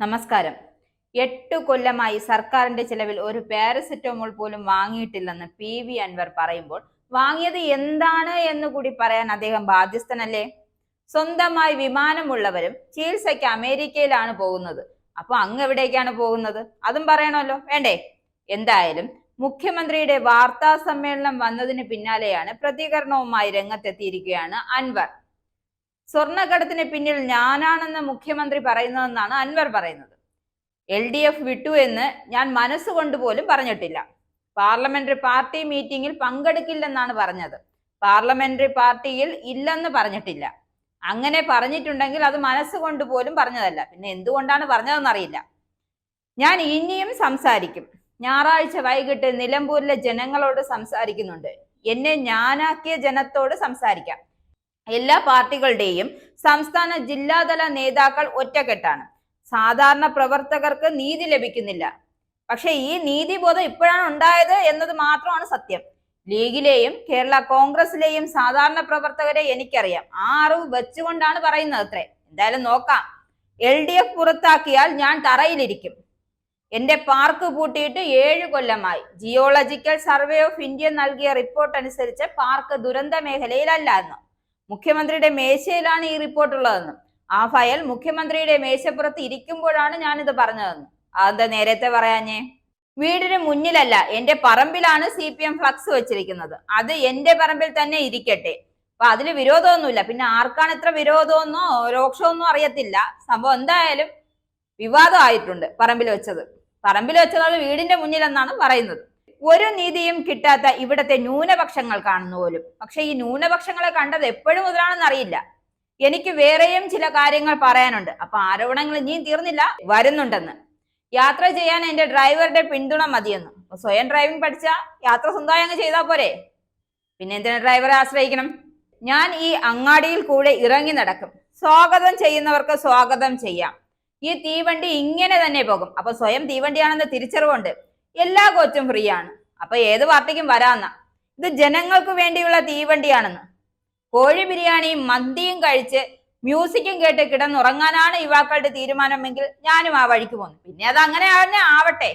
നമസ്കാരം. എട്ടു കൊല്ലമായി സർക്കാരിന്റെ ചിലവിൽ ഒരു പാരസെറ്റമോൾ പോലും വാങ്ങിയിട്ടില്ലെന്ന് പി വി അൻവർ പറയുമ്പോൾ വാങ്ങിയത് എന്താണ് എന്ന് കൂടി പറയാൻ അദ്ദേഹം ബാധ്യസ്ഥനല്ലേ? സ്വന്തമായി വിമാനമുള്ളവരും ചികിത്സയ്ക്ക് അമേരിക്കയിലാണ് പോകുന്നത്. അപ്പൊ അങ്ങ് എവിടേക്കാണ് പോകുന്നത്? അതും പറയണമല്ലോ. വേണ്ടേ? എന്തായാലും മുഖ്യമന്ത്രിയുടെ വാർത്താ സമ്മേളനം വന്നതിന് പിന്നാലെയാണ് പ്രതികരണവുമായി രംഗത്തെത്തിയിരിക്കുകയാണ് അൻവർ. സ്വർണക്കടത്തിന് പിന്നിൽ ഞാനാണെന്ന് മുഖ്യമന്ത്രി പറയുന്നതെന്നാണ് അൻവർ പറയുന്നത്. എൽ ഡി എഫ് വിട്ടു എന്ന് ഞാൻ മനസ്സുകൊണ്ട് പോലും പറഞ്ഞിട്ടില്ല. പാർലമെന്ററി പാർട്ടി മീറ്റിംഗിൽ പങ്കെടുക്കില്ലെന്നാണ് പറഞ്ഞത്. പാർലമെന്ററി പാർട്ടിയിൽ ഇല്ലെന്ന് പറഞ്ഞിട്ടില്ല. അങ്ങനെ പറഞ്ഞിട്ടുണ്ടെങ്കിൽ അത് മനസ്സുകൊണ്ട് പോലും പറഞ്ഞതല്ല. പിന്നെ എന്തുകൊണ്ടാണ് പറഞ്ഞതെന്നറിയില്ല. ഞാൻ ഇനിയും സംസാരിക്കും. ഞായറാഴ്ച വൈകിട്ട് നിലമ്പൂരിലെ ജനങ്ങളോട് സംസാരിക്കുന്നുണ്ട്. എന്നെ ഞാനാക്കിയ ജനത്തോട് സംസാരിക്കാം. എല്ലാ പാർട്ടികളുടെയും സംസ്ഥാന ജില്ലാതല നേതാക്കൾ ഒറ്റക്കെട്ടാണ്. സാധാരണ പ്രവർത്തകർക്ക് നീതി ലഭിക്കുന്നില്ല. പക്ഷെ ഈ നീതിബോധം ഇപ്പോഴാണ് ഉണ്ടായത് എന്നത് മാത്രമാണ് സത്യം. ലീഗിലെയും കേരള കോൺഗ്രസിലെയും സാധാരണ പ്രവർത്തകരെ എനിക്കറിയാം. ആ അറിവ് വെച്ചുകൊണ്ടാണ് പറയുന്നത് അത്രേ. എന്തായാലും നോക്കാം. എൽ ഡി എഫ് പുറത്താക്കിയാൽ ഞാൻ തറയിലിരിക്കും. എന്റെ പാർക്ക് പൂട്ടിയിട്ട് ഏഴ് കൊല്ലമായി. ജിയോളജിക്കൽ സർവേ ഓഫ് ഇന്ത്യ നൽകിയ റിപ്പോർട്ട് അനുസരിച്ച് പാർക്ക് ദുരന്ത മേഖലയിലല്ല എന്ന്. മുഖ്യമന്ത്രിയുടെ മേശയിലാണ് ഈ റിപ്പോർട്ട് ഉള്ളതെന്നും ആ ഫയൽ മുഖ്യമന്ത്രിയുടെ മേശപ്പുറത്ത് ഇരിക്കുമ്പോഴാണ് ഞാനിത് പറഞ്ഞതെന്നും. അതെന്താ നേരത്തെ പറയാഞ്ഞേ? വീടിന് മുന്നിലല്ല എന്റെ പറമ്പിലാണ് സി പി എം ഫ്ലക്സ് വെച്ചിരിക്കുന്നത്. അത് എന്റെ പറമ്പിൽ തന്നെ ഇരിക്കട്ടെ. അപ്പൊ അതിൽ വിരോധമൊന്നുമില്ല. പിന്നെ ആർക്കാണ് ഇത്ര വിരോധമൊന്നോ രോക്ഷമൊന്നോ അറിയത്തില്ല. സംഭവം എന്തായാലും വിവാദമായിട്ടുണ്ട് പറമ്പിൽ വെച്ചത്. പറമ്പിൽ വെച്ചത് വീടിന്റെ മുന്നിലെന്നാണ് പറയുന്നത്. ഒരു നീതിയും കിട്ടാത്ത ഇവിടത്തെ ന്യൂനപക്ഷങ്ങൾ കാണുന്നു പോലും. പക്ഷെ ഈ ന്യൂനപക്ഷങ്ങളെ കണ്ടത് എപ്പോഴും മുതലാണെന്ന് അറിയില്ല. എനിക്ക് വേറെയും ചില കാര്യങ്ങൾ പറയാനുണ്ട്. അപ്പൊ ആരോപണങ്ങൾ ഇനിയും തീർന്നില്ല വരുന്നുണ്ടെന്ന്. യാത്ര ചെയ്യാൻ എന്റെ ഡ്രൈവറുടെ പിന്തുണ മതിയെന്ന്. സ്വയം ഡ്രൈവിംഗ് പഠിച്ച യാത്ര സ്വന്തമായി അങ്ങ് ചെയ്താൽ പോരെ? പിന്നെ എന്തിനാ ഡ്രൈവറെ ആശ്രയിക്കണം? ഞാൻ ഈ അങ്ങാടിയിൽ കൂടെ ഇറങ്ങി നടക്കും. സ്വാഗതം ചെയ്യുന്നവർക്ക് സ്വാഗതം ചെയ്യാം. ഈ തീവണ്ടി ഇങ്ങനെ തന്നെ പോകും. അപ്പൊ സ്വയം തീവണ്ടിയാണെന്ന് തിരിച്ചറിവുണ്ട്. എല്ലാ കോച്ചും ഫ്രീ ആണ്. അപ്പൊ ഏത് പാർട്ടിക്കും വരാന്ന. ഇത് ജനങ്ങൾക്ക് വേണ്ടിയുള്ള തീവണ്ടിയാണെന്ന്. കോഴി ബിരിയാണിയും മന്തിയും കഴിച്ച് മ്യൂസിക്കും കേട്ട് കിടന്നുറങ്ങാനാണ് യുവാക്കളുടെ തീരുമാനമെങ്കിൽ ഞാനും ആ വഴിക്ക് പോന്നു. പിന്നെ അത് അങ്ങനെ തന്നെ ആവട്ടെ.